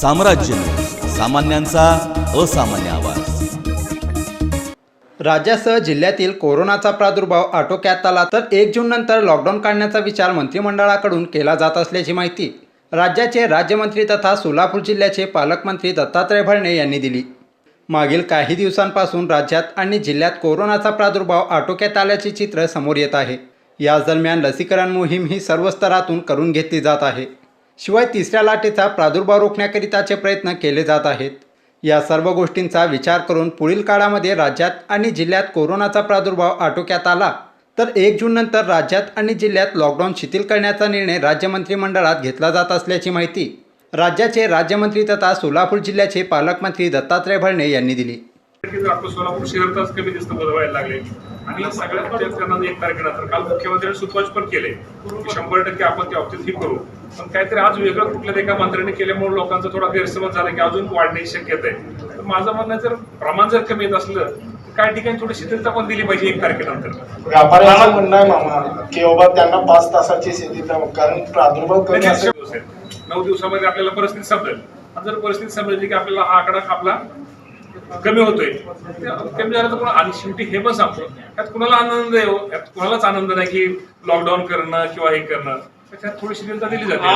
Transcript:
साम्राज्य सामान्यांचा असामान्य आवाज. राज्यासह जिल्ह्यातील कोरोनाचा प्रादुर्भाव आटोक्यात आला तर एक जून नंतर लॉकडाऊन काढण्याचा विचार मंत्रिमंडळाकडून केला जात असल्याची माहिती राज्याचे राज्यमंत्री तथा सोलापूर जिल्ह्याचे पालकमंत्री दत्तात्रय भरणे यांनी दिली. मागील काही दिवसांपासून राज्यात आणि जिल्ह्यात कोरोनाचा प्रादुर्भाव आटोक्यात आल्याचे चित्र समोर येत आहे. याच दरम्यान लसीकरण मोहीम ही सर्व स्तरातून करून घेतली जात आहे. शिवाय तिसऱ्या लाटेचा प्रादुर्भाव रोखण्याकरिताचे प्रयत्न केले जात आहेत या सर्व गोष्टींचा विचार करून पुढील काळामध्ये राज्यात आणि जिल्ह्यात कोरोनाचा प्रादुर्भाव आटोक्यात आला तर एक जून नंतर राज्यात आणि जिल्ह्यात लॉकडाऊन शिथिल करण्याचा निर्णय राज्य मंत्रिमंडळात घेतला जात असल्याची माहिती राज्याचे राज्यमंत्री तथा सोलापूर जिल्ह्याचे पालकमंत्री दत्तात्रय भरणे यांनी दिली. आपलं सोलापूर शहर तास कमी दिसतं बदलायला लागले. आणि सगळ्यात त्यांना एक तारखेनंतर काल मुख्यमंत्र्यांनी सुतवाच पण केले की शंभर टक्के आपण त्या बाबतीत ही करू. पण काहीतरी आज वेगळं कुठल्या एका मंत्र्याने केल्यामुळे लोकांचा थोडा गैरसमज झाला की अजून वाढण्याची शक्यता आहे. तर माझं म्हणणं जर प्रमाण जर कमी येत असलं तर काही ठिकाणी थोडी शिथिलता पण दिली पाहिजे एक तारखेनंतर. व्यापाऱ्यांचं म्हणणं आहे मामा की बाबा त्यांना पाच तासाची स्थिती कारण प्रादुर्भाव कमी. नऊ दिवसामध्ये आपल्याला परिस्थिती समजेल. जर परिस्थिती समजली की आपल्याला हा आकडा आपला कमी होतोय. कमी झालं तर पुन्हा आणि शेवटी हे पण सांगतो त्यात कुणाला आनंद आहे हो? यात कुणालाच आनंद नाही की लॉकडाऊन करणं किंवा हे करणं. त्याच्यात थोडी शिथिलता दिली जाते.